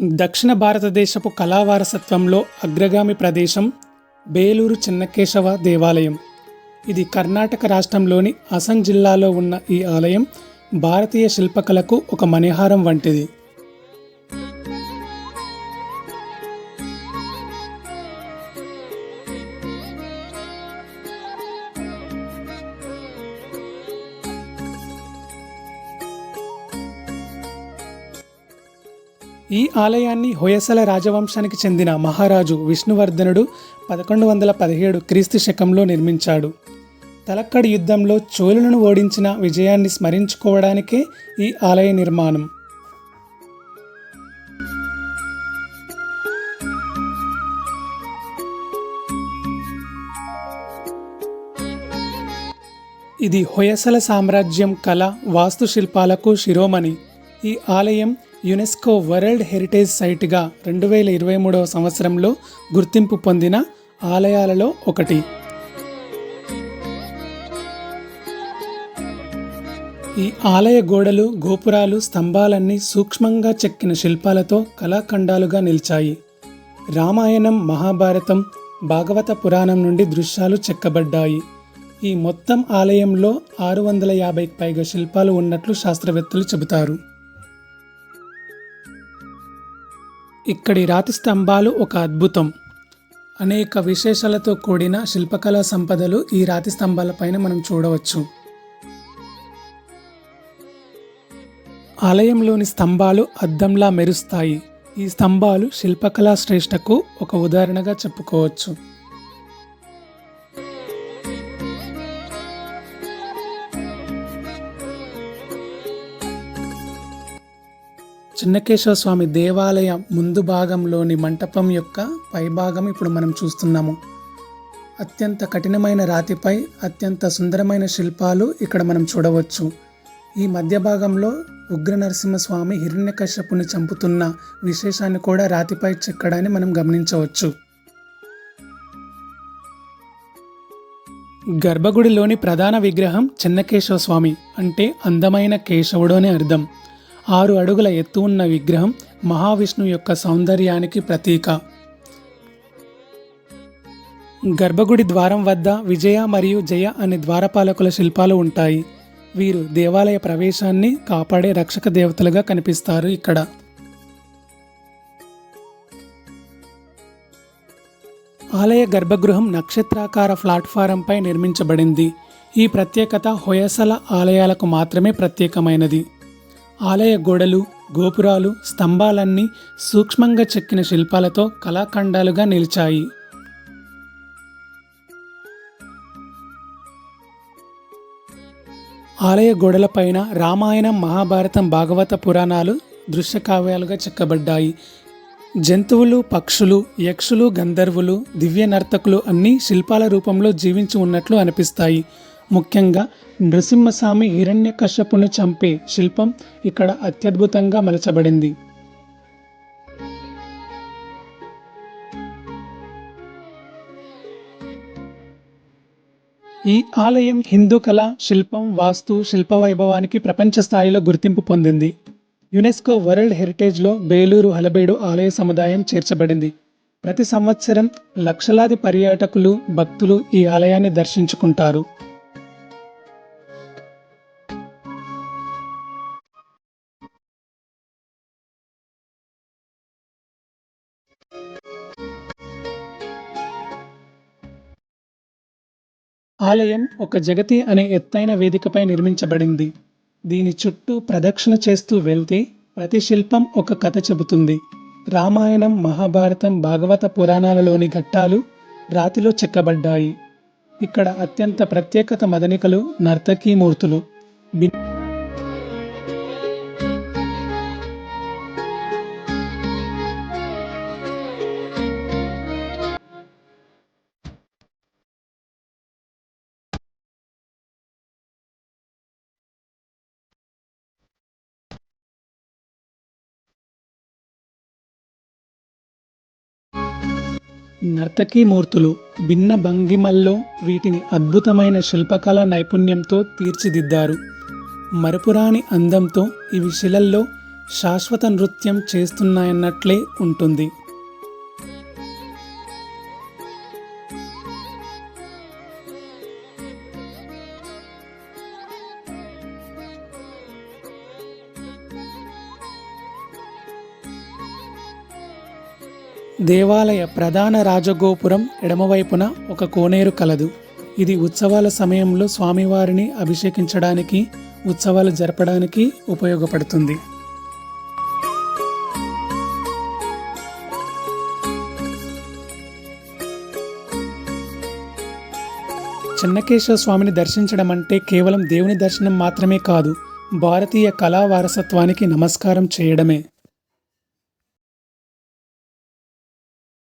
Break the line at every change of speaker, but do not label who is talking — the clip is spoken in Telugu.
దక్షిణ భారతదేశపు కళా వారసత్వంలో అగ్రగామి ప్రదేశం బేలూరు చెన్నకేశవ దేవాలయం. ఇది కర్ణాటక రాష్ట్రంలోని అసన్ జిల్లాలో ఉన్న ఈ ఆలయం భారతీయ శిల్పకళకు ఒక మణిహారం వంటిది. ఈ ఆలయాన్ని హొయసల రాజవంశానికి చెందిన మహారాజు విష్ణువర్ధనుడు పదకొండు వందల పదిహేడు క్రీస్తు శకంలో నిర్మించాడు. తలక్కడి యుద్ధంలో చోళులను ఓడించిన విజయాన్ని స్మరించుకోవడానికే ఈ ఆలయ నిర్మాణం. ఇది హొయసల సామ్రాజ్యం కళ వాస్తుశిల్పాలకు శిరోమణి. ఈ ఆలయం యునెస్కో వరల్డ్ హెరిటేజ్ సైట్గా రెండు వేల ఇరవై మూడవ సంవత్సరంలో గుర్తింపు పొందిన ఆలయాలలో ఒకటి. ఈ ఆలయ గోడలు గోపురాలు స్తంభాలన్నీ సూక్ష్మంగా చెక్కిన శిల్పాలతో కళాఖండాలుగా నిలిచాయి. రామాయణం మహాభారతం భాగవత పురాణం నుండి దృశ్యాలు చెక్కబడ్డాయి. ఈ మొత్తం ఆలయంలో ఆరు వందల యాభైకి పైగా శిల్పాలు ఉన్నట్లు శాస్త్రవేత్తలు చెబుతారు. ఇక్కడి రాతి స్తంభాలు ఒక అద్భుతం. అనేక విశేషాలతో కూడిన శిల్పకళా సంపదలు ఈ రాతి స్తంభాలపైన మనం చూడవచ్చు. ఆలయంలోని స్తంభాలు అద్దంలా మెరుస్తాయి. ఈ స్తంభాలు శిల్పకళా శ్రేష్టకు ఒక ఉదాహరణగా చెప్పుకోవచ్చు. చిన్నకేశవ స్వామి దేవాలయ ముందు భాగంలోని మంటపం యొక్క పైభాగం ఇప్పుడు మనం చూస్తున్నాము. అత్యంత కఠినమైన రాతిపై అత్యంత సుందరమైన శిల్పాలు ఇక్కడ మనం చూడవచ్చు. ఈ మధ్య భాగంలో ఉగ్ర నరసింహస్వామి హిరణ్యకశ్యపుని చంపుతున్న విశేషాన్ని కూడా రాతిపై చెక్కడాన్ని మనం గమనించవచ్చు. గర్భగుడిలోని ప్రధాన విగ్రహం చెన్నకేశవ స్వామి అంటే అందమైన కేశవుడు అని అర్థం. ఆరు అడుగుల ఎత్తు ఉన్న విగ్రహం మహావిష్ణువు యొక్క సౌందర్యానికి ప్రతీక. గర్భగుడి ద్వారం వద్ద విజయ మరియు జయ అనే ద్వారపాలకుల శిల్పాలు ఉంటాయి. వీరు దేవాలయ ప్రవేశాన్ని కాపాడే రక్షక దేవతలుగా కనిపిస్తారు ఇక్కడ. ఆలయ గర్భగృహం నక్షత్రాకార ప్లాట్ఫారంపై నిర్మించబడింది. ఈ ప్రత్యేకత హొయసల ఆలయాలకు మాత్రమే ప్రత్యేకమైనది. ఆలయ గోడలు గోపురాలు స్తంభాలన్నీ సూక్ష్మంగా చెక్కిన శిల్పాలతో కళాఖండాలుగా నిలిచాయి. ఆలయ గోడలపైన రామాయణం మహాభారతం భాగవత పురాణాలు దృశ్య కావ్యాలుగా చెక్కబడ్డాయి. జంతువులు పక్షులు యక్షులు గంధర్వులు దివ్య నర్తకులు అన్నీ శిల్పాల రూపంలో జీవించి ఉన్నట్లు అనిపిస్తాయి. ముఖ్యంగా నృసింహస్వామి హిరణ్య కశ్యపుని చంపే శిల్పం ఇక్కడ అత్యద్భుతంగా మలచబడింది. ఈ ఆలయం హిందూ కళ శిల్పం వాస్తు శిల్ప వైభవానికి ప్రపంచ స్థాయిలో గుర్తింపు పొందింది. యునెస్కో వరల్డ్ హెరిటేజ్లో బేలూరు హలబేడు ఆలయ సముదాయం చేర్చబడింది. ప్రతి సంవత్సరం లక్షలాది పర్యాటకులు భక్తులు ఈ ఆలయాన్ని దర్శించుకుంటారు. ఆలయం ఒక జగతి అనే ఎత్తైన వేదికపై నిర్మించబడింది. దీని చుట్టూ ప్రదక్షిణ చేస్తూ వెళ్తే ప్రతి శిల్పం ఒక కథ చెబుతుంది. రామాయణం మహాభారతం భాగవత పురాణాలలోని ఘట్టాలు రాతిలో చెక్కబడ్డాయి. ఇక్కడ అత్యంత ప్రత్యేకత మదనికలు నర్తకీమూర్తులు నర్తకీమూర్తులు భిన్న భంగిమల్లో వీటిని అద్భుతమైన శిల్పకళ నైపుణ్యంతో తీర్చిదిద్దారు. మరపురాని అందంతో ఇవి శిలల్లో శాశ్వత నృత్యం చేస్తున్నాయన్నట్లే ఉంటుంది. దేవాలయ ప్రధాన రాజగోపురం ఎడమవైపున ఒక కోనేరు కలదు. ఇది ఉత్సవాల సమయంలో స్వామివారిని అభిషేకించడానికి ఉత్సవాలు జరపడానికి ఉపయోగపడుతుంది. చెన్నకేశవ స్వామిని దర్శించడం అంటే కేవలం దేవుని దర్శనం మాత్రమే కాదు భారతీయ కళా వారసత్వానికి నమస్కారం చేయడమే.